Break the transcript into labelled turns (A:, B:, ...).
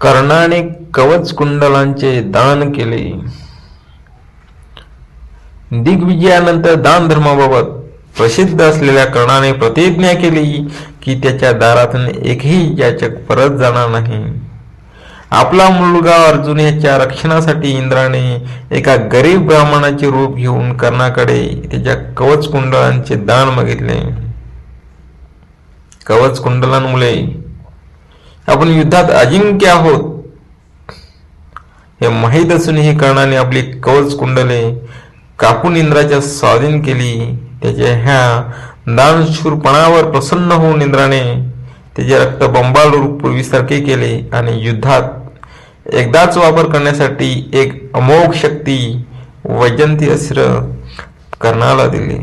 A: कर्णाने कवच कुंडलांचे दान केले. दिग्विजयानंतर दान धर्माबाबत प्रसिद्ध असलेल्या कर्णाने प्रतिज्ञा केली की त्याच्या दारातून एकही याचक परत जाणार नाही. आपला मुलगा अर्जुन याच्या रक्षणासाठी इंद्राने एका गरीब ब्राह्मणाचे रूप घेऊन कर्णाकडे त्याच्या कवच कुंडलांचे दान मागितले. कवच कुंडलांमुळे आपण युद्धात अजिंक्य आहोत. हे माहीत असूनही कर्णाने आपली कवच कुंडले कापून इंद्राच्या स्वाधीन केली. त्याच्या ह्या दानशूरपणावर प्रसन्न होऊन इंद्राने त्याचे रक्त बंबाळ रूप पूर्वीसारखे केले आणि युद्धात एकदाच वापर करण्यासाठी एक अमोघ शक्ती वैजंती अस्त्र कर्णाला दिली.